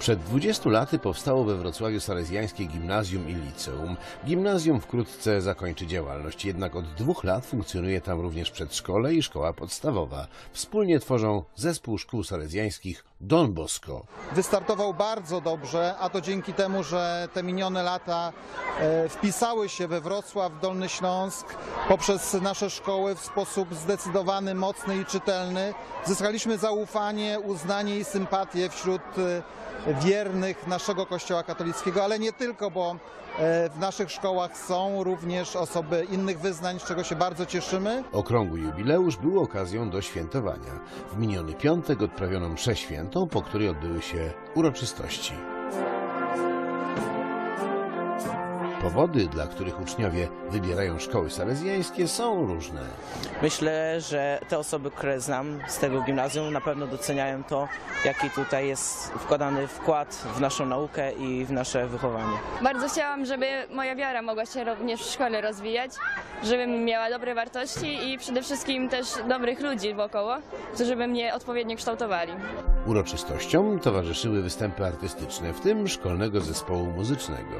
Przed 20 laty powstało we Wrocławiu Salezjańskie Gimnazjum i Liceum. Gimnazjum wkrótce zakończy działalność, jednak od dwóch lat funkcjonuje tam również przedszkole i szkoła podstawowa. Wspólnie tworzą zespół szkół salezjańskich Don Bosco. Wystartował bardzo dobrze, a to dzięki temu, że te minione lata e, wpisały się we Wrocław, Dolny Śląsk poprzez nasze szkoły w sposób zdecydowany, mocny i czytelny. Zyskaliśmy zaufanie, uznanie i sympatię wśród e, wiernych naszego Kościoła katolickiego, ale nie tylko, bo e, w naszych szkołach są również osoby innych wyznań, z czego się bardzo cieszymy. Okrągły jubileusz był okazją do świętowania. W miniony piątek odprawiono mszę świętą, po której odbyły się uroczystości. Powody, dla których uczniowie wybierają szkoły salezjańskie są różne. Myślę, że te osoby, które znam z tego gimnazjum, na pewno doceniają to, jaki tutaj jest wkładany wkład w naszą naukę i w nasze wychowanie. Bardzo chciałam, żeby moja wiara mogła się również w szkole rozwijać, żebym miała dobre wartości i przede wszystkim też dobrych ludzi wokoło, którzy by mnie odpowiednio kształtowali. Uroczystościom towarzyszyły występy artystyczne, w tym szkolnego zespołu muzycznego.